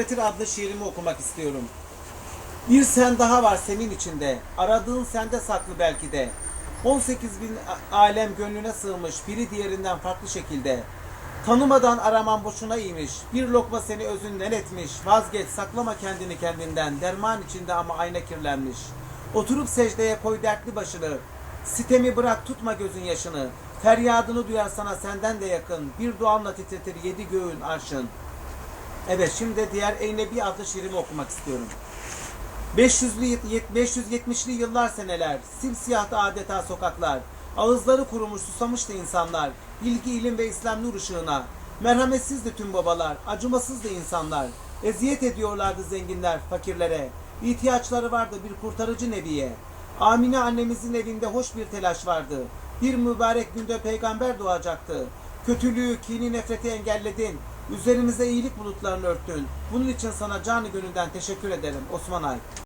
Üretir adlı şiirimi okumak istiyorum. Bir sen daha var senin içinde. Aradığın sende saklı belki de. 18 bin alem gönlüne sığmış. Biri diğerinden farklı şekilde. Tanımadan araman boşuna iyiymiş. Bir lokma seni özünden etmiş. Vazgeç saklama kendini kendinden. Derman içinde ama ayna kirlenmiş. Oturup secdeye koy dertli başını. Sitemi bırak tutma gözün yaşını. Feryadını duyar sana senden de yakın. Bir duanla titretir yedi göğün arşın. Evet şimdi diğer Ey Nebi adlı şiirimi okumak istiyorum. 500'lü yet- 570'li yıllar seneler, simsiyahtı adeta sokaklar. Ağızları kurumuş susamıştı insanlar. Bilgi, ilim ve İslam nur ışığına. Merhametsizdi tüm babalar, acımasızdı insanlar. Eziyet ediyorlardı zenginler fakirlere. İhtiyaçları vardı bir kurtarıcı nebiye. Amine annemizin evinde hoş bir telaş vardı. Bir mübarek günde peygamber doğacaktı. Kötülüğü, kini, nefreti engelledin. Üzerimize iyilik bulutlarını örttün. Bunun için sana canı gönülden teşekkür ederim Osman Ay.